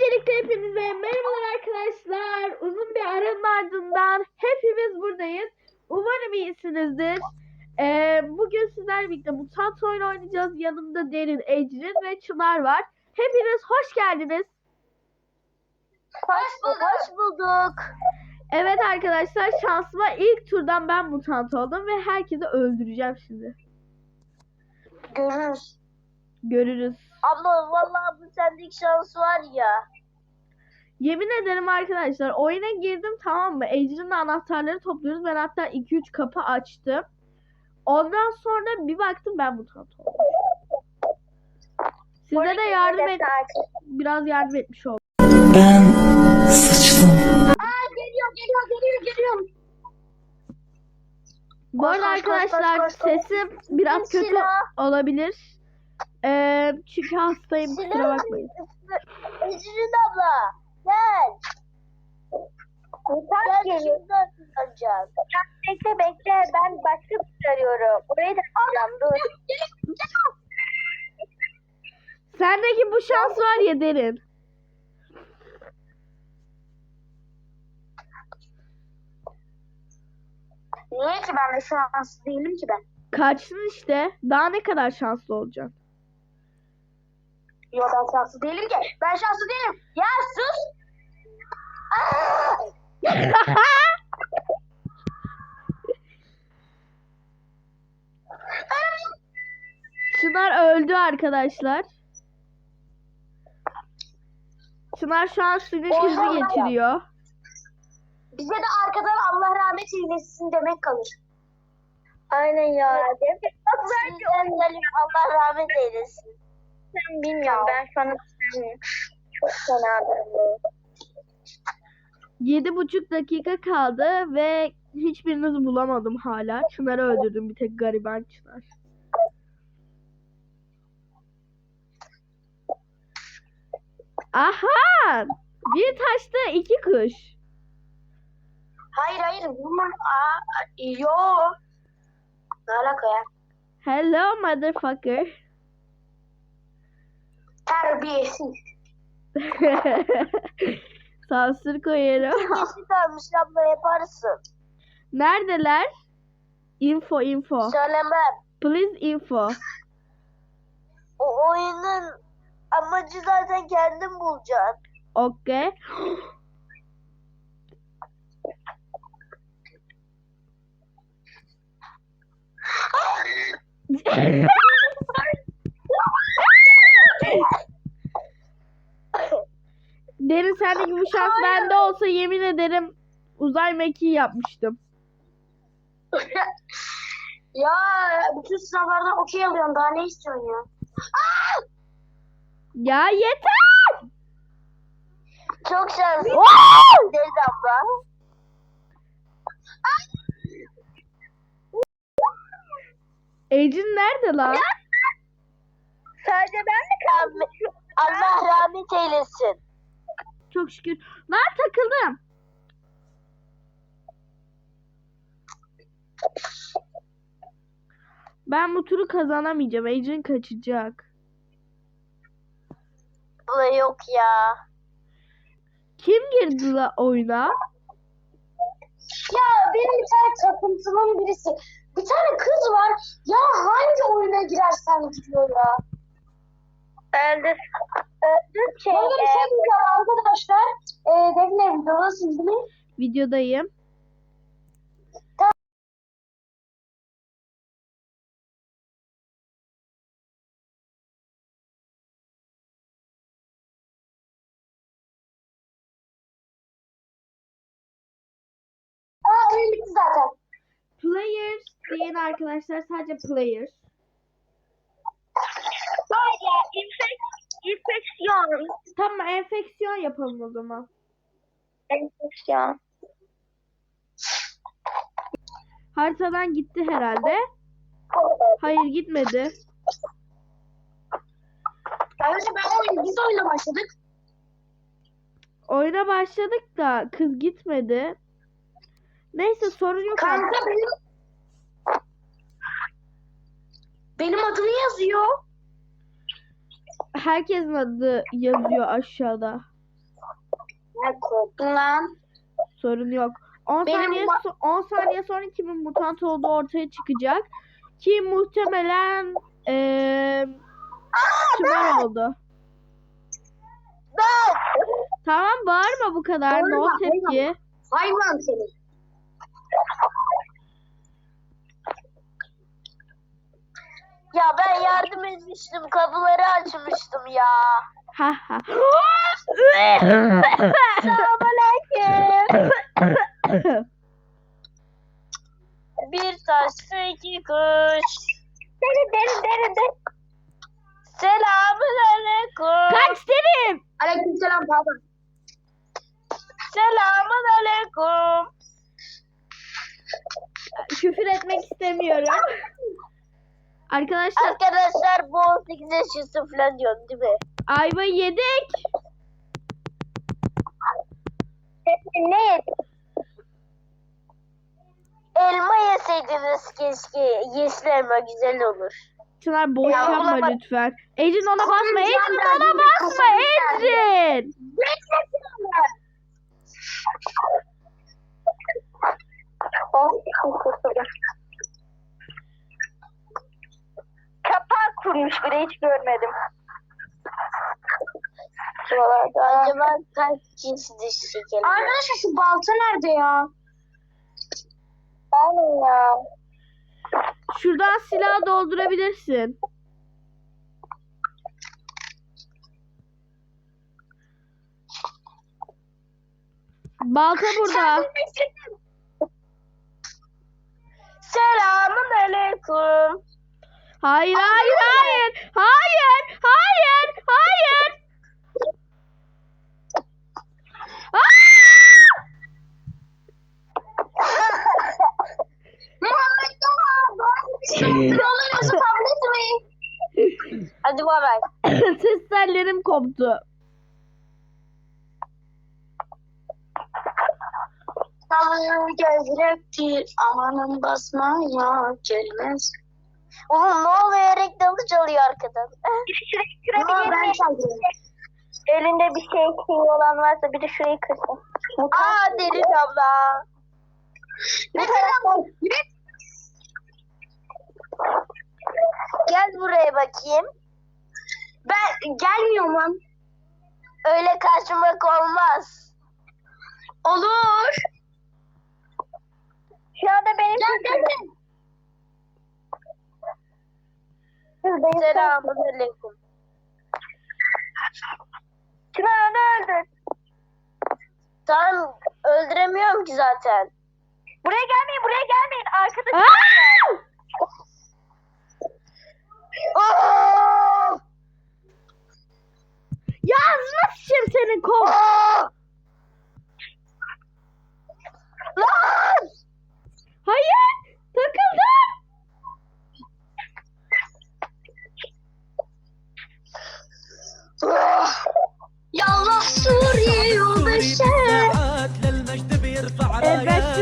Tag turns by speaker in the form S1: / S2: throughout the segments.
S1: Öncelikle hepinize merhabalar arkadaşlar. Uzun bir aranın ardından hepimiz buradayız. Umarım iyisinizdir. Ee, bugün sizlerle birlikte mutant oyun oynayacağız. Yanımda Derin, Ecrin ve Çınar var. Hepiniz hoş geldiniz.
S2: Hoş bulduk. Hoş bulduk.
S1: Evet arkadaşlar şansıma ilk turdan ben mutant oldum ve herkesi öldüreceğim şimdi.
S2: Görürüz.
S1: Görürüz.
S2: Abla vallahi bu sendeki şans var ya.
S1: Yemin ederim arkadaşlar oyuna girdim tamam mı? Ecrin'le anahtarları topluyoruz. Ben hatta 2-3 kapı açtım. Ondan sonra bir baktım ben mutant oldum. Size de yardım et, biraz yardım etmiş oldum.
S3: Ben sıçtım.
S2: Aa geliyor geliyor geliyor geliyor.
S1: Bu arada
S2: Koş, koş, koş,
S1: arkadaşlar
S2: koş, koş.
S1: sesim biraz kötü olabilir. Ee, çünkü hastayım kusura bakmayın.
S2: Ecrin abla gel. Mutant geliyor. Bekle bekle ben başka bir şey arıyorum. Orayı da alacağım dur.
S1: Sendeki bu şans var ya derin.
S2: Niye ki ben de şanslı değilim ki ben?
S1: Kaçtın işte. Daha ne kadar şanslı olacaksın?
S2: Yok ben şanslı değilim ki. Ben şanslı değilim. Ya sus.
S1: Çınar öldü arkadaşlar. Çınar şu an sinir krizi geçiriyor.
S2: Bize de arkadan Allah rahmet eylesin demek kalır. Aynen ya. Bak belki onları Allah rahmet eylesin. Sen bilmiyorum ben sana çok fenadır bu.
S1: Yedi buçuk dakika kaldı ve hiçbirinizi bulamadım hala. Çınar'ı öldürdüm bir tek gariban Çınar. Aha! Bir taşta iki kuş.
S2: Hayır hayır vurma. Aa, yo. Ne alaka ya?
S1: Hello motherfucker.
S2: Terbiyesiz.
S1: Sansür koyarım.
S2: Kesin kalmış abla yaparsın.
S1: Neredeler? Info info.
S2: Söylemem.
S1: Please info.
S2: O oyunun amacı zaten kendin bulacaksın.
S1: Okay. Derin sendeki bu şans bende olsa yemin ederim uzay mekiği yapmıştım.
S2: ya bütün sınavlardan okey alıyorum. Daha ne istiyorsun ya?
S1: Ya yeter!
S2: Çok şanslısın. Deniz abla.
S1: Ecin nerede lan?
S2: Sadece ben mi kaldım? Allah rahmet eylesin.
S1: Çok şükür. Lan takıldım. Ben bu turu kazanamayacağım. Ecin kaçacak.
S2: Abla yok ya.
S1: Kim girdi la oyuna?
S2: Ya benim bir tane takıntılım birisi. Bir tane kız var. Ya hangi oyuna girersen gidiyor ya. Öldür. Öldür şey. Böyle bir şey diyeceğim arkadaşlar. E, Defne videodasınız değil mi?
S1: Videodayım.
S2: Aa zaten.
S1: Players diyen arkadaşlar sadece players.
S2: Var ya infek, infeksiyon.
S1: Tamam enfeksiyon yapalım o zaman.
S2: Enfeksiyon.
S1: Haritadan gitti herhalde. Hayır gitmedi.
S2: Arkadaşlar ben oyun, biz oyuna başladık.
S1: Oyuna başladık da kız gitmedi. Neyse sorun yok artık.
S2: Kanka benim benim adımı yazıyor.
S1: Herkesin adı yazıyor aşağıda.
S2: Ben korktum lan.
S1: Sorun yok. 10
S2: Benim
S1: saniye so- 10 saniye sonra kimin mutant olduğu ortaya çıkacak. Ki muhtemelen eee Çınar oldu.
S2: Ben.
S1: Tamam bağırma bu kadar. No
S2: Bağırma,
S1: tepki.
S2: Hayvan seni. Ya ben yardım etmiştim. Kapıları açmıştım ya.
S1: Ha ha.
S2: Selamünaleyküm. Bir taş iki kuş. Derin derin derin derin. Selamünaleyküm.
S1: Kaç dedim.
S2: Aleykümselam baba. Selamünaleyküm.
S1: Küfür etmek istemiyorum. Arkadaşlar
S2: Arkadaşlar bu 18 yaş üstü falan diyorsun değil mi?
S1: ayva yedik.
S2: Ne? Elma yeseydiniz keşke. Yeşil elma güzel olur.
S1: Çınar boş
S2: Ya
S1: yapma
S2: bulamadım.
S1: lütfen. Ecrin ona basma.
S2: Ben,
S1: ona basma.
S2: kafamı kurmuş bile hiç görmedim. Acaba kaç cins diş şekeri? Arkadaşlar şu balta nerede ya? Aynen ya.
S1: Şuradan silah doldurabilirsin. Balta burada.
S2: Selamun aleyküm.
S1: Hayır, hayır, hayır. Hayır, hayır, hayır.
S2: Etmeyin. Hadi bay bay.
S1: Ses tellerim koptu.
S2: Salın gezrektir, amanın basma ya gelmez. Oğlum ne oluyor? Reklamı çalıyor arkadan. Ama ben çalıyorum. Elinde bir şey şey olan varsa bir de şurayı kırsın. Aa derin abla. Ne kadar Gel buraya bakayım. Ben gelmiyorum lan. Öyle kaçmak olmaz. Olur. Şu anda benim Gel Selamun aleyküm. Çınar onu öldür. Tamam öldüremiyorum ki zaten. Buraya gelmeyin buraya gelmeyin. Arkada!
S1: Aa! Ya ağzına sıçayım senin kol.
S2: Lan!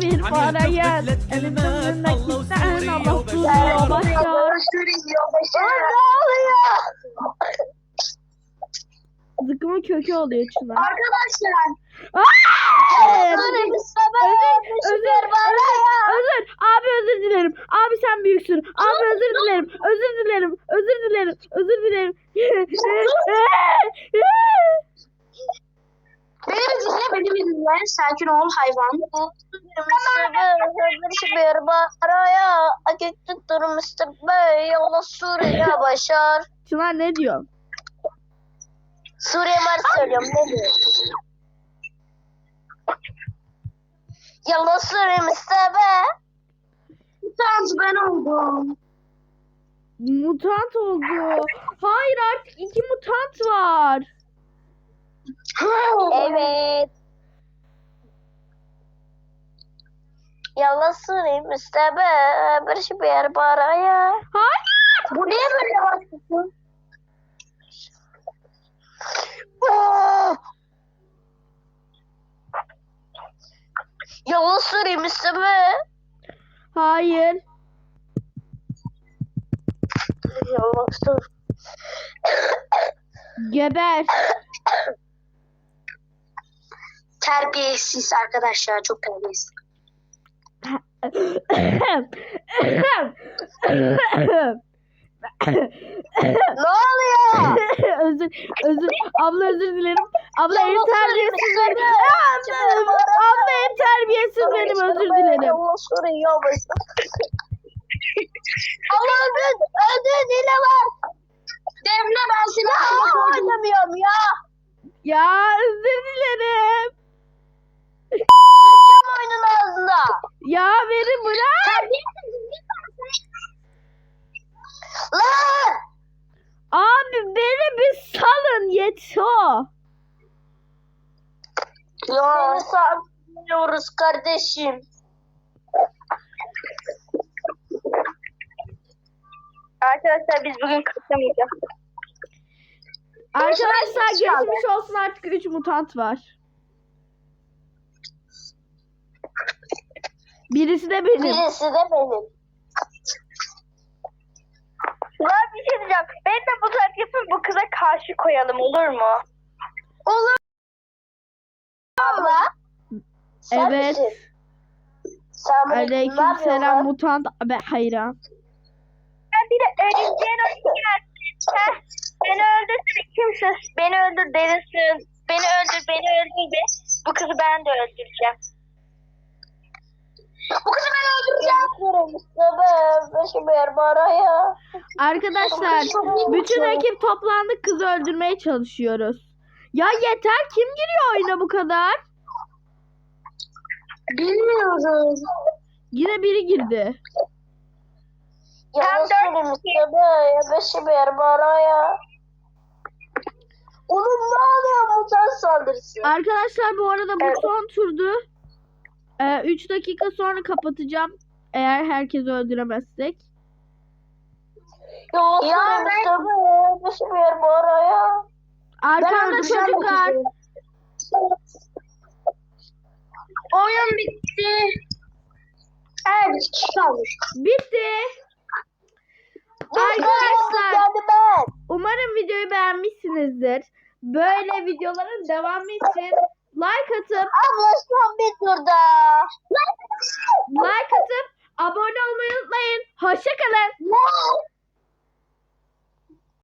S1: Bir paraya elimden nakitten Allah tutuyor başlar.
S2: Suriye yoldaşı. Ne oluyor?
S1: Zıkkımın kökü oluyor Çınar.
S2: Arkadaşlar.
S1: Aa!
S2: Özür,
S1: Özür, özür, özür, özür. Abi özür dilerim. Abi sen büyüksün. Abi özür dilerim. Özür dilerim. Özür dilerim. Özür dilerim.
S2: Beni bir dinle, beni bir dinle. Sakin ol hayvan. bir araya akit tutturmuştur be yola Suriye başar.
S1: Çınar ne diyor?
S2: Suriye Mars söylüyorum ne diyor? Yola Suriye be. Mutant ben oldum.
S1: Mutant oldu. Hayır artık iki mutant var.
S2: Evet. Yola Suriye be. Bir şey bir araya.
S1: Hayır.
S2: Bu niye böyle başlıyorsun? Oh! Yolu süreyim üstüme.
S1: Hayır.
S2: Yolu sür.
S1: Geber.
S2: Terbiyesiz arkadaşlar çok terbiyesiz. Ne oluyor?
S1: özür, özür, abla özür dilerim. Abla en terbiyesiz benim. Abla, abla en terbiyesiz benim özür dilerim.
S2: Allah öldür, öldür dile var. Devre ben seni oynamıyorum ya.
S1: Ya özür dilerim.
S2: Kim oyunun ağzında?
S1: Ya beni bırak.
S2: Lan!
S1: Abi beni bir salın yeto.
S2: Ya sanmıyoruz kardeşim. Arkadaşlar biz bugün kaçamayacağız.
S1: Arkadaşlar geçmiş olsun artık 3 mutant var. Birisi de benim.
S2: Birisi de benim.
S4: Var bir şey diyeceğim. Ben de bu tarz yapıp bu kıza karşı koyalım olur mu?
S2: Olur. Abla. Sen
S1: Evet.
S2: misin? Ne
S1: Aleyküm selam
S2: lan?
S1: mutant. Be hayran.
S4: Ben bir de o Heh, Beni öldürsün kimsin? Beni öldür delisin. Beni öldür, beni öldür de. Bu kızı ben de öldüreceğim.
S2: Bu kızı ben öldüreceğim.
S1: Arkadaşlar bütün ekip toplandık kızı öldürmeye çalışıyoruz. Ya yeter kim giriyor oyuna bu kadar?
S2: Bilmiyorum.
S1: Yine biri girdi.
S2: Ya nasıl söyleyeyim Mustafa ya başım yer bana ya. Oğlum ne oluyor mutant saldırısı?
S1: Arkadaşlar bu arada bu son turdu. 3 dakika sonra kapatacağım. Eğer herkesi öldüremezsek.
S2: Ya ya başım yer bana ya.
S1: Arkamda
S2: öldüreceğim bu
S1: çocuklar.
S2: Oyun bitti. Evet, kalmış.
S1: Bitti. Arkadaşlar
S2: ben.
S1: umarım videoyu beğenmişsinizdir. Böyle videoların devamı için like atıp
S2: Abla son bir turda.
S1: like atıp abone olmayı unutmayın. Hoşçakalın.